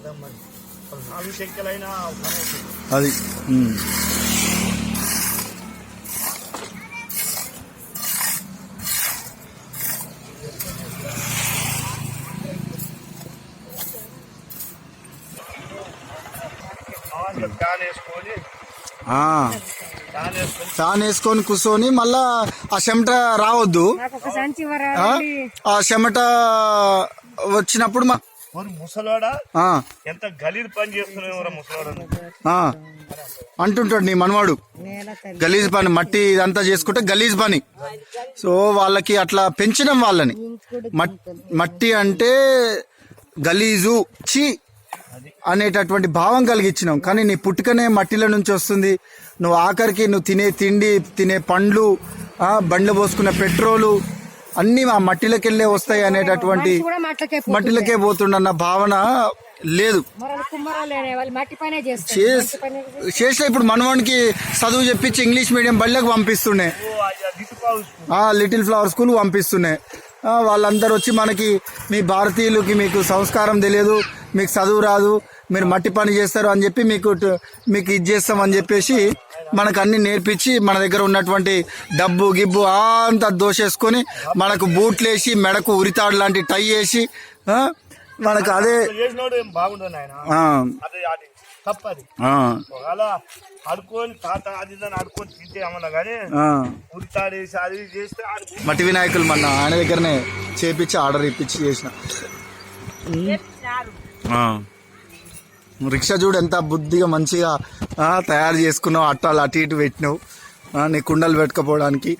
చేద్దాం మరి. ఇప్పుడు నాలుగు చెక్కలైనా పని అవుతుంది. అది ఫ్యాన్ వేసుకొని కూర్చొని మళ్ళా ఆ చెమట రావద్దు. ఆ చెమట వచ్చినప్పుడు మ- మరి ముసలోడా? ఆ, ఎంత గలీజ్ పని చేస్తున్నావు అంటుంటాడు నీ మనవాడు. గలీజ్ పని మట్టి ఇదంతా చేసుకుంటే గలీజ్ పని. సో వాళ్ళకి అట్లా పెంచడం వాళ్ళని. మట్- మట్టి అంటే గలీజు చి అనేటటువంటి భావం కలిగించినాం. కానీ నీ పుట్టుకనే మట్టిలో నుంచి వస్తుంది. నువ్వు ఆఖరికి నువ్వు తినే తిండి తినే పండ్లు ఆ, బండ్లు పోసుకునే పెట్రోలు అన్నీ ఆ మట్టిలోకి వెళ్ళే వస్తాయి అనేటటువంటి మట్టిలకే పోతుండన్న భావన లేదు. చేసిన ఇప్పుడు మనవానికి చదువు చెప్పించి ఇంగ్లీష్ మీడియం బళ్ళకి పంపిస్తుండే. లిటిల్ ఫ్లవర్ స్కూల్ పంపిస్తున్నాయి వాళ్ళందరూ వచ్చి మనకి మీ భారతీయులకి మీకు సంస్కారం తెలియదు మీకు చదువు రాదు మీరు మట్టి పని చేస్తారు అని చెప్పి మీకు మీకు ఇది చేస్తాం అని చెప్పేసి మనకు అన్ని నేర్పించి మన దగ్గర ఉన్నటువంటి డబ్బు గిబ్బు అంతా దోషేసుకొని మనకు బూట్లు వేసి మెడకు ఉరితాడు లాంటి టై వేసి ఆ, మనకు అదే చేసినోడు ఏం బాగుండదు ఆయన ఆ, అది అది తప్పది. ఆ, ఒకవేళ అడుకొని తాత అది తింటే కానీ. ఉరితాడేసి అది చేస్తే మట్టి వినాయకులు మన ఆయన దగ్గరనే చేపించి ఆర్డర్ ఇప్పించి చేసిన. ఆ. రిక్షా చూడు ఎంత బుద్ధిగా మంచిగా తయారు చేసుకున్నావు అట్టాలు అటు ఇటు పెట్టినావు. నీ కుండలు పెట్టుకపోవడానికి.